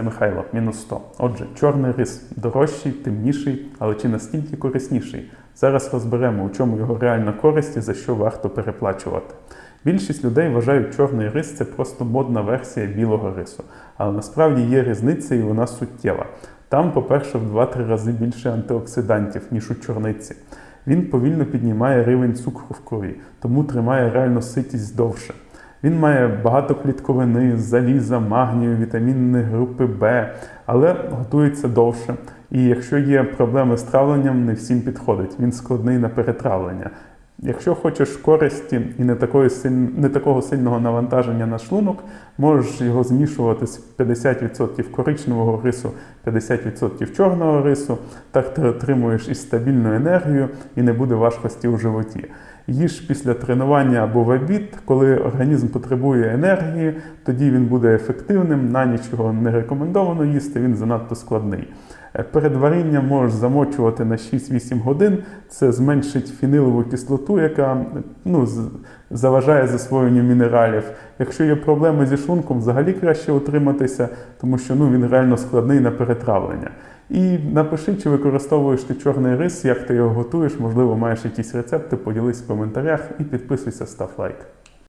Це Михайло, мінус 100. Отже, чорний рис дорожчий, темніший, але чи настільки корисніший? Зараз розберемо, у чому його реальна користь і за що варто переплачувати. Більшість людей вважають чорний рис це просто модна версія білого рису. Але насправді є різниця і вона суттєва. Там, по-перше, в 2-3 рази більше антиоксидантів, ніж у чорниці. Він повільно піднімає рівень цукру в крові, тому тримає реальну ситість довше. Він має багато клітковини, заліза, магнію, вітамінної групи Б, але готується довше. І якщо є проблеми з травленням, не всім підходить. Він складний на перетравлення. Якщо хочеш користі і не, такої не такого сильного навантаження на шлунок, можеш його змішувати з 50% коричневого рису, 50% чорного рису. Так ти отримуєш і стабільну енергію, і не буде важкості у животі. Їж після тренування або в обід, коли організм потребує енергії, тоді він буде ефективним. На ніч його не рекомендовано їсти, він занадто складний. Е, Перед варінням можеш замочувати на 6-8 годин. Це зменшить фінилову кислоту, яка ну, заважає засвоєнню мінералів. Якщо є проблеми зі шлунком, взагалі краще утриматися, тому що ну, він реально складний на перетравлення. І напиши, чи використовуєш ти чорний рис, як ти його готуєш, можливо, маєш якісь рецепти, поділись в коментарях і підписуйся, став лайк.